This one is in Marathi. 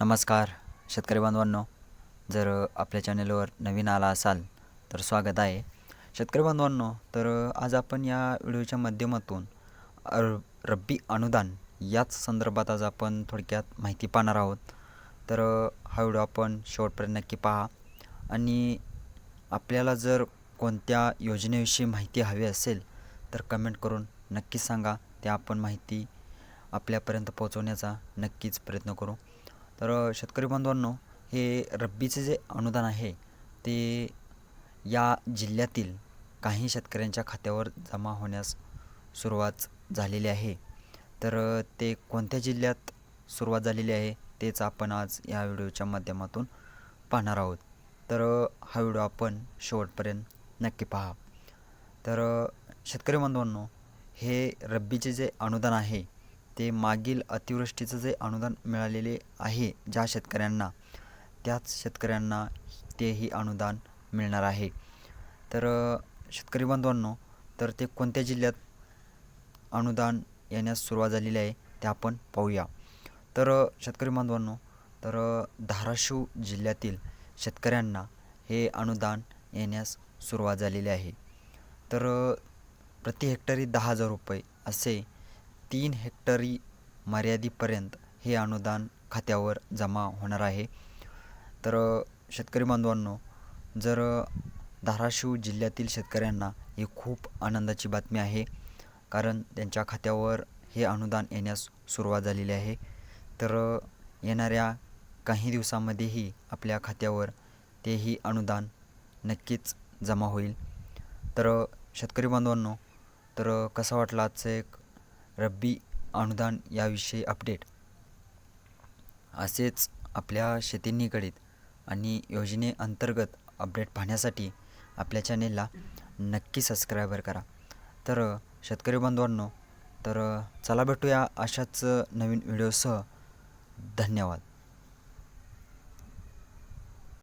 नमस्कार शेतकरी बांधवांनो. जर आपल्या चॅनलवर नवीन आला असाल तर स्वागत आहे. शेतकरी बांधवांनो तर आज आपण या व्हिडिओच्या माध्यमातून रब्बी अनुदान याच संदर्भात आज आपण थोडक्यात माहिती पाहणार आहोत. तर हा व्हिडिओ आपण शेवटपर्यंत नक्की पहा. आणि आपल्याला जर कोणत्या योजनेविषयी माहिती हवी असेल तर कमेंट करून नक्कीच सांगा. ते आपण माहिती आपल्यापर्यंत पोहोचवण्याचा नक्कीच प्रयत्न करू. तर शेतकरी बांधवांनो हे रब्बीचे जे अनुदान आहे ते या जिल्ह्यातील काही शेतकऱ्यांच्या खात्यावर जमा होण्यास सुरुवात झालेली आहे. तर ते कोणत्या जिल्ह्यात सुरुवात झालेली आहे तेच आपण आज या व्हिडिओच्या माध्यमातून पाहणार आहोत. तर हा व्हिडिओ आपण शेवटपर्यंत नक्की पहा. तर शेतकरी बांधवांनो हे रब्बीचे जे अनुदान आहे ते मागील अतिवृष्टीचं जे अनुदान मिळालेले आहे ज्या शेतकऱ्यांना त्याच शेतकऱ्यांना तेही अनुदान मिळणार आहे. तर शेतकरी बांधवांनो तर ते कोणत्या जिल्ह्यात अनुदान येण्यास सुरुवात झालेली आहे ते आपण पाहूया. तर शेतकरी बांधवांनो तर धाराशिव जिल्ह्यातील शेतकऱ्यांना हे अनुदान येण्यास सुरुवात झालेली आहे. तर प्रति हेक्टरी दहा हजार रुपये असे तीन हेक्टरी मर्यादेपर्यंत हे अनुदान खात्यावर जमा होणार आहे. तर शेतकरी बांधवांनो जर धाराशिव जिल्ह्यातील शेतकऱ्यांना ही खूप आनंदाची बातमी आहे कारण त्यांच्या खात्यावर हे अनुदान येण्यास सुरुवात झालेली आहे तर येणाऱ्या काही दिवसामध्येही आपल्या खात्यावर तेही अनुदान नक्कीच जमा होईल. तर शेतकरी बांधवांनो तर कसा वाटला आजचं एक रब्बी अनुदान याविषयी अपडेट असेच आपल्या शेती निगडीत आणि योजनेअंतर्गत अपडेट पाहण्यासाठी आपल्या चॅनेलला नक्की सबस्क्रायबर करा. तर शेतकरी बांधवांनो तर चला भेटूया अशाच नवीन व्हिडिओसह धन्यवाद.